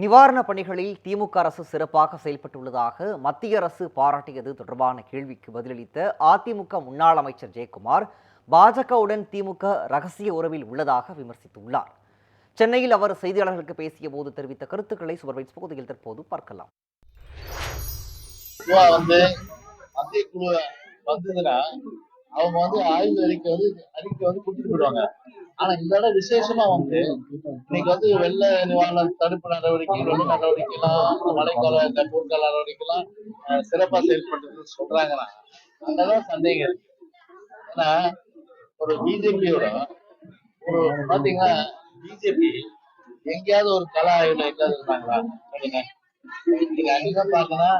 நிவாரணப் பணிகளில் திமுக அரசு சிறப்பாக செயல்பட்டுள்ளதாக மத்திய அரசு பாராட்டியது தொடர்பான கேள்விக்கு பதிலளித்த அதிமுக முன்னாள் அமைச்சர் ஜெயக்குமார் பாஜகவுடன் திமுக ரகசிய உறவில் உள்ளதாக விமர்சித்துள்ளார். சென்னையில் அவர் செய்தியாளர்களுக்கு பேசிய போது தெரிவித்த கருத்துக்களை சுபர்வைஸ் பகுதியில் தற்போது பார்க்கலாம். வந்து மத்திய குழு வந்ததுன்னா அவங்க வந்து ஆய்வு அறிக்கை வந்து அறிக்கை வந்து கொடுத்துட்டு போயிடுவாங்க. ஆனா இந்த தடவை விசேஷமா வந்து இன்னைக்கு வந்து வெள்ள நிவாரண தடுப்பு நடவடிக்கை வெள்ள நடவடிக்கை எல்லாம் மழைக்கால இந்த போர்க்கால நடவடிக்கை எல்லாம் சிறப்பா செயல்பட்டு சொல்றாங்கன்னா அங்கதான் சந்தேகம். இருக்கு ஏன்னா ஒரு பிஜேபியோட ஒரு பாத்தீங்கன்னா பிஜேபி எங்கேயாவது ஒரு கலா ஆய்வுல எங்கேயாவது இருந்தாங்களா? சொல்லுங்க. நீங்க அங்கதான் பாத்தீங்கன்னா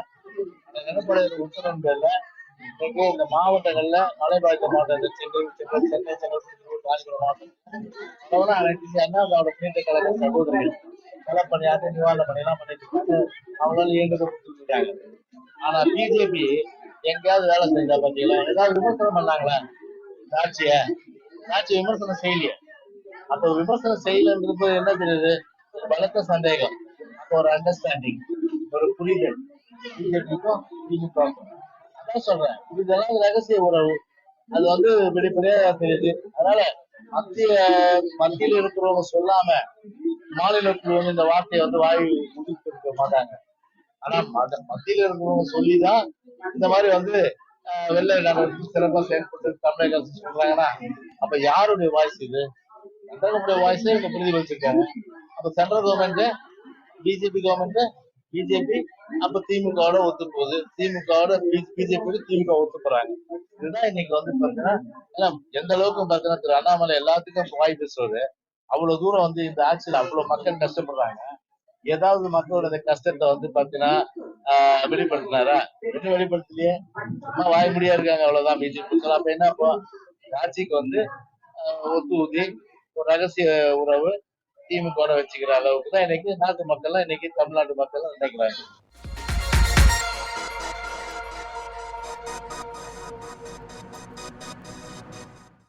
அந்த உத்தரவு பேர்ல இப்போ இந்த மாவட்டங்கள்ல மழை பாதித்த மாவட்டங்கள் சென்னை சென்னை சென்னை செங்கல்பட்டு ராணிபுரம் மாவட்டம். அனைத்து அண்ணாவோட மீண்டும் கழக சகோதரிகள் களப்பணியாற்றி நிவாரண பணியெல்லாம் பண்ணிட்டு இருக்காங்க. அவங்களால இயங்குது கொடுத்துருக்காங்க ஆனா பிஜேபி எங்கேயாவது வேலை செஞ்சா பாத்தீங்களா? ஏதாவது விமர்சனம் பண்ணாங்களா? சாட்சிய ஆட்சிய விமர்சனம் செய்யலையே. அப்ப விமர்சனம் செய்யலன்றது என்ன தெரியுது? பலத்த சந்தேகம். அப்போ ஒரு அண்டர்ஸ்டாண்டிங் ஒரு புரிதல். பிஜேபிக்கும் திமுகவுக்கும் அதான் சொல்றேன். இதெல்லாம் ரகசிய உறவு. அது வந்து வெளிப்படையா தெரியுது. அதனால மத்திய மத்தியில இருக்கிறவங்க சொல்லாம மாநிலத்தில் வந்து இந்த வார்த்தையை வந்து வாய் முடித்திருக்க மாட்டாங்க. ஆனா மத- மத்தியில இருக்கிறவங்க சொல்லிதான் இந்த மாதிரி வந்து வெளில வெள்ள நடவடிக்கை சிறப்பா செயல்பட்டு தமிழக அரசு சொல்றாங்கன்னா அப்ப யாருடைய வாய்ஸ் இது? சென்ட்ரலுடைய வாய்ஸே இவங்க பிரதிபலிச்சிருக்காங்க அப்ப central government BJP government BJP அப்ப திமுகவோட ஒத்து போகுது. திமுகவோட பிஜேபி திமுக ஒத்து போறாங்க. இதுதான் இன்னைக்கு வந்து பாத்தீங்கன்னா எந்த அளவுக்கு பாத்தீங்கன்னா திரு அண்ணாமலை எல்லாத்துக்கும் வாய் பேசுறது அவ்வளவு தூரம் வந்து இந்த ஆட்சியில அவ்வளவு மக்கள் கஷ்டப்படுறாங்க. ஏதாவது மக்களோட இந்த கஷ்டத்தை வந்து பாத்தீங்கன்னா வெளிப்படுத்தினாரா? என்ன வெளிப்படுத்தலையே? சும்மா வாய் முடியா இருக்காங்க அவ்வளவுதான். பிஜேபி அப்ப என்ன ஆட்சிக்கு வந்து ஒத்து ஊதி ஒரு ரகசிய உறவு திமுக வச்சுக்கிற அளவுக்கு தான் இன்னைக்கு நாட்டு மக்கள்லாம் இன்னைக்கு தமிழ்நாட்டு மக்கள்லாம் நினைக்கிறாங்க.